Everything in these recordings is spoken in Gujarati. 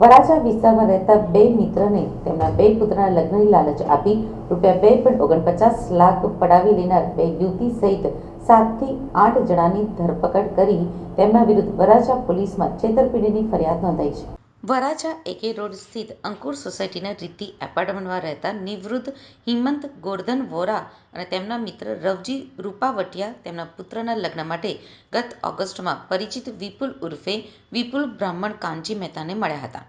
વરાછા વિસ્તારમાં રહેતા બે મિત્રને તેમના બે પુત્રના લગ્નની લાલચ આપી રૂપિયા બે પોઈન્ટ ઓગણપચાસ લાખ પડાવી લેનાર બે યુવતી સહિત સાતથી આઠ જણાની ધરપકડ કરી તેમના વિરુદ્ધ વરાછા પોલીસમાં છેતરપિંડીની ફરિયાદ નોંધાઈ છે. વરાછા એકે રોડ સ્થિત અંકુર સોસાયટીના રિદ્ધિ એપાર્ટમેન્ટમાં રહેતા નિવૃત્ત હિમંત ગોરધન વોરા અને તેમના મિત્ર રવજી રૂપાવટિયા તેમના પુત્રના લગ્ન માટે ગત ઓગસ્ટમાં પરિચિત વિપુલ ઉર્ફે વિપુલ બ્રાહ્મણ કાનજી મહેતાને મળ્યા હતા.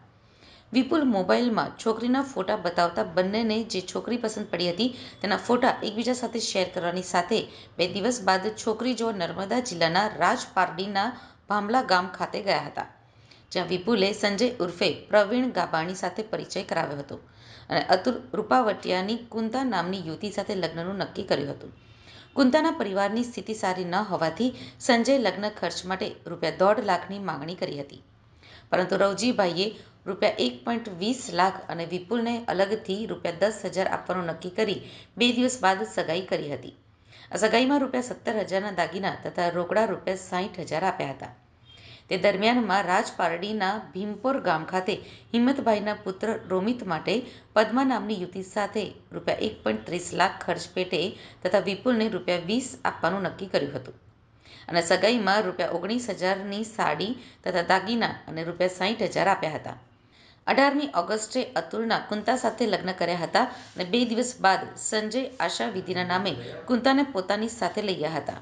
વિપુલ મોબાઈલમાં છોકરીના ફોટા બતાવતા બંનેને જે છોકરી પસંદ પડી હતી, તેના ફોટા એકબીજા સાથે શેર કરવાની સાથે બે દિવસ બાદ છોકરી જો નર્મદા જિલ્લાના રાજપારડીના ભામલા ગામ ખાતે ગયા હતા. જ્યાં વિપુલે સંજય ઉર્ફે પ્રવીણ ગાબાણી સાથે પરિચય કરાવ્યો હતો અને અતુલ રૂપાવટિયાની કુંતા નામની યુવતી સાથે લગ્નનું નક્કી કર્યું હતું. કુંતાના પરિવારની સ્થિતિ સારી ન હોવાથી સંજય લગ્ન ખર્ચ માટે રૂપિયા દોઢ લાખની માગણી કરી હતી. પરંતુ રવજીભાઈએ રૂપિયા એક પોઈન્ટ વીસ લાખ અને વિપુલને અલગથી રૂપિયા દસ હજાર આપવાનું નક્કી કરી બે દિવસ બાદ સગાઈ કરી હતી. આ સગાઈમાં રૂપિયા સત્તર હજારના દાગીના તથા રોકડા રૂપિયા સાહીઠ હજાર આપ્યા હતા. તે દરમિયાનમાં રાજપારડીના ભીમપોર ગામ ખાતે હિંમતભાઈના પુત્ર રોમિત માટે પદ્મા નામની યુવતી સાથે રૂપિયા એક પોઈન્ટ ત્રીસ લાખ ખર્ચ પેટે તથા વિપુલને રૂપિયા વીસ આપવાનું નક્કી કર્યું હતું. અને સગાઈમાં રૂપિયા ઓગણીસ હજારની સાડી તથા દાગીના અને રૂપિયા સાહીઠ હજાર આપ્યા હતા. અઢારમી ઓગસ્ટે અતુલના કુંતા સાથે લગ્ન કર્યા હતા અને બે દિવસ બાદ સંજય આશા વિધિના નામે કુંતાને પોતાની સાથે લઈ ગયા હતા.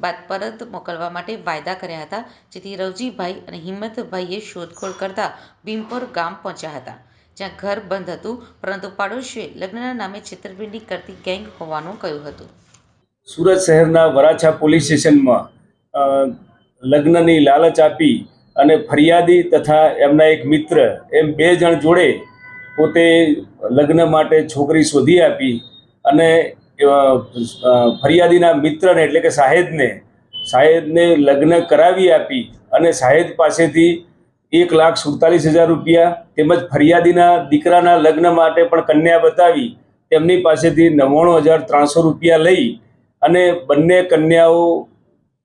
બાદ પરત મોકલવા માટે વાયદા કર્યા હતા, જેથી રવજીભાઈ અને હિંમતભાઈએ શોધખોળ કરતા ભીમપોર ગામ પહોંચ્યા હતા, જ્યાં ઘર બંધ હતું, પરંતુ પાડોશીએ લગ્નના નામે છેતરપિંડી કરતી ગેંગ હોવાનું કહ્યું હતું. સુરત શહેરના વરાછા પોલીસ સ્ટેશનમાં લગ્નની લાલચ આપી અને ફરિયાદી તથા એમના એક મિત્ર, એમ બે જણ જોડે પોતે લગ્ન માટે છોકરી શોધી આપી અને ફરિયાદીના મિત્રને એટલે કે સાહેદને સાહેદને લગ્ન કરાવી આપી અને સાહેદ પાસેથી એક લાખ સુડતાલીસ હજાર રૂપિયા તેમજ ફરિયાદીના દીકરાના લગ્ન માટે પણ કન્યા બતાવી, તેમની પાસેથી નવ્વાણું હજાર ત્રણસો રૂપિયા લઈ અને બંને કન્યાઓ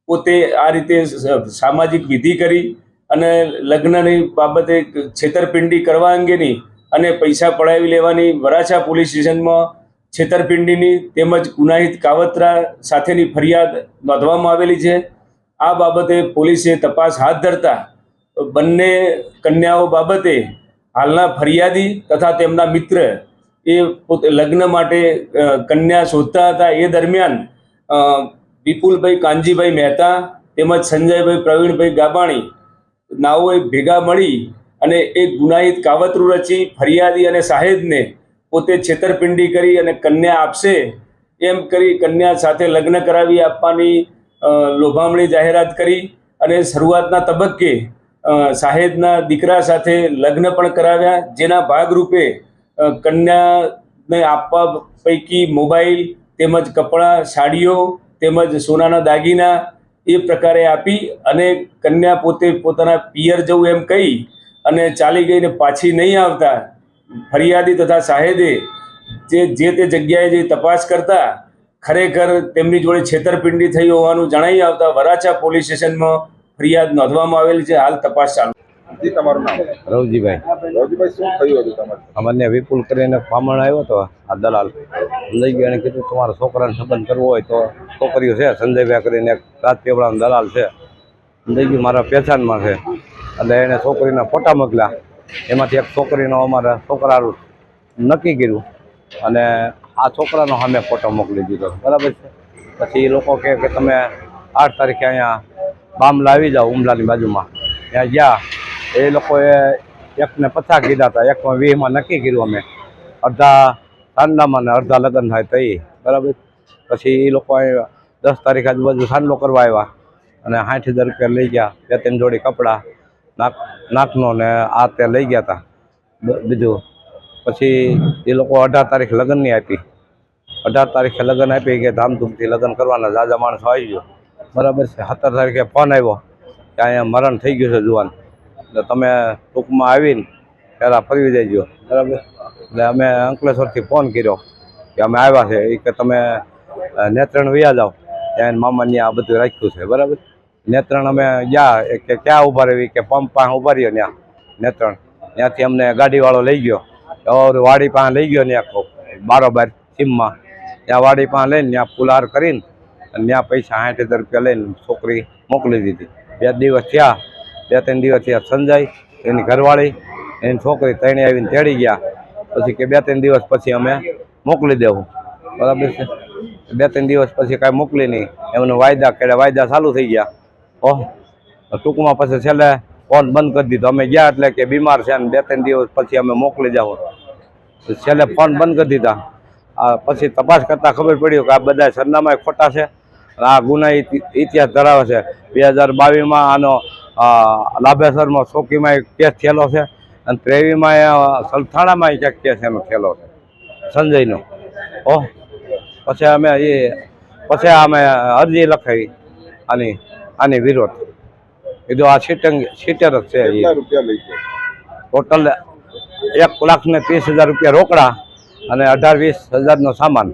પોતે આ રીતે સામાજિક વિધિ કરી અને લગ્નની બાબતે છેતરપિંડી કરવા અંગેની અને પૈસા પડાવી લેવાની વરાછા પોલીસ સ્ટેશનમાં છેતરપિંડીની તેમજ ગુનાહિત કાવતરા સાથેની ફરિયાદ નોંધવામાં આવેલી છે. આ બાબતે પોલીસે તપાસ હાથ ધરતા બંને કન્યાઓ બાબતે હાલના ફરિયાદી તથા તેમના મિત્ર એ પોતે લગ્ન માટે કન્યા શોધતા હતા. એ દરમિયાન વિપુલભાઈ કાનજીભાઈ મહેતા તેમજ સંજયભાઈ પ્રવીણભાઈ ગાબાણી નાઓએ ભેગા મળી અને એક ગુનાહિત કાવતરું રચી ફરિયાદી અને સાહેદને પોતે છેતરપિંડી કરી અને કન્યા આપશે, એમ કરી કન્યા સાથે લગ્ન કરાવી આપવાની લોભામણી જાહેરાત કરી અને શરૂઆતના તબક્કે સાહેબના દીકરા સાથે લગ્ન પણ કરાવ્યા, જેના ભાગરૂપે કન્યાને આપવા પૈકી મોબાઈલ તેમજ કપડાં, સાડીઓ તેમજ સોનાના દાગીના એ પ્રકારે આપી અને કન્યા પોતે પોતાના પિયર જવું એમ કહી અને ચાલી ગઈને પાછી નહીં આવતા ફરિયાદી તથા સાહેદે જે જે તે જગ્યાએ જે તપાસ કરતા ખરેખર તેમની જોડે છેતરપિંડી થઈ હોવાનું જણાઈ આવતા વરાછા પોલીસ સ્ટેશનમાં ફરિયાદ નોંધવામાં આવેલી છે. હાલ તપાસ ચાલુ. તમારું નામ? રવજીભાઈ. રવજીભાઈ શું થયું હતું તમારે? અમને વિપુલ કરીને પામણ આવ્યો હતો આ દલાલ. લઈ ગયો એને કીધું તમારા છોકરાને સંબંધ કરવો હોય તો છોકરીઓ છે સંજયભાઈ કરીને એક રાજપીપળાનો દલાલ છે. લઈ ગયું મારા પહેચાનમાં છે. એટલે એને છોકરીના ફોટા મોકલ્યા. એમાંથી એક છોકરીનો અમારા છોકરાનું નક્કી કર્યું અને આ છોકરાનો સામે ફોટો મોકલી દીધો. બરાબર છે? પછી એ લોકો કહે કે તમે આઠ તારીખે અહીંયા બામલા આવી જાઓ ઉમલાની બાજુમાં. ત્યાં ગયા. એ લોકોએ એકને પચાસ કીધા હતા. એકમાં વીસમાં નક્કી કર્યું અમે. અડધા સાંડામાં ને અડધા લગ્ન થાય તો બરાબર? પછી એ લોકો અહીંયા દસ તારીખ આજુબાજુ સાંડલો કરવા આવ્યા. અને સાઠ હજાર રૂપિયા લઈ ગયા. બે ત્રણ જોડી કપડાં, નાક નાકનો ને આ તે લઈ ગયા હતા બીજું. પછી એ લોકો અઢાર તારીખ લગ્નની આપી. અઢાર તારીખે લગ્ન આપી કે ધામધૂમથી લગ્ન કરવાના. જાજા માણસો આવી ગયો. બરાબર છે. સત્તર તારીખે ફોન આવ્યો કે અહીંયા મરણ થઈ ગયું છે જુવાન. એટલે તમે ટૂંકમાં આવીને પહેલાં ફરી જજો બરાબર? એટલે અમે અંકલેશ્વરથી ફોન કર્યો કે અમે આવ્યા છે. એ કે તમે નેત્રણ વયા જાઓ. ત્યાં મામાની આ બધું રાખ્યું છે. બરાબર? નેત્રણ અમે ગયા કે ક્યાં ઊભા રહેવી કે પંપ પાસે ઊભા રહ્યો ત્યાં નેત્રણ. ત્યાંથી અમને ગાડીવાળો લઈ ગયો. ઓર વાડી પાસે લઈ ગયો ત્યાં બારોબાર સીમમાં. ત્યાં વાડી પાસે લઈને ત્યાં પુલાર કરીને અને ત્યાં પૈસા સાઠ હજાર રૂપિયા લઈને છોકરી મોકલી દીધી. બે દિવસ થયા, બે ત્રણ દિવસ થયા સંજય એની ઘરવાળી, એની છોકરી ત્રણે આવીને તેડી ગયા. પછી કે બે ત્રણ દિવસ પછી અમે મોકલી દેવું. બરાબર છે? બે ત્રણ દિવસ પછી કાંઈ મોકલી નહીં. એમને વાયદા કર્યા વાયદા ચાલુ થઈ ગયા. ઓહ ટૂંકમાં પછી છેલ્લે ફોન બંધ કરી દીધો. અમે ગયા એટલે કે બીમાર છે અને બે ત્રણ દિવસ પછી અમે મોકલી જાઓ. છેલ્લે ફોન બંધ કરી દીધા. પછી તપાસ કરતાં ખબર પડ્યું કે આ બધા સરનામા ખોટા છે. આ ગુના ઇતિ- ઇતિહાસ ધરાવે છે. બે હજાર બાવીસમાં આનો લાભેસરમાં એક કેસ થયેલો છે અને ત્રેવીસમાં સલથાણામાં ક્યાંક કેસ એનો થયેલો છે. સંજયનો. ઓહ, પછી અમે એ પછી અમે અરજી લખાવી. આની આની વિરોધ. કીધું આ સીટંગ સીટર જ છે ટોટલ એક લાખ ને ત્રીસ હજાર રૂપિયા રોકડા અને અઢાર વીસ હજારનો સામાન.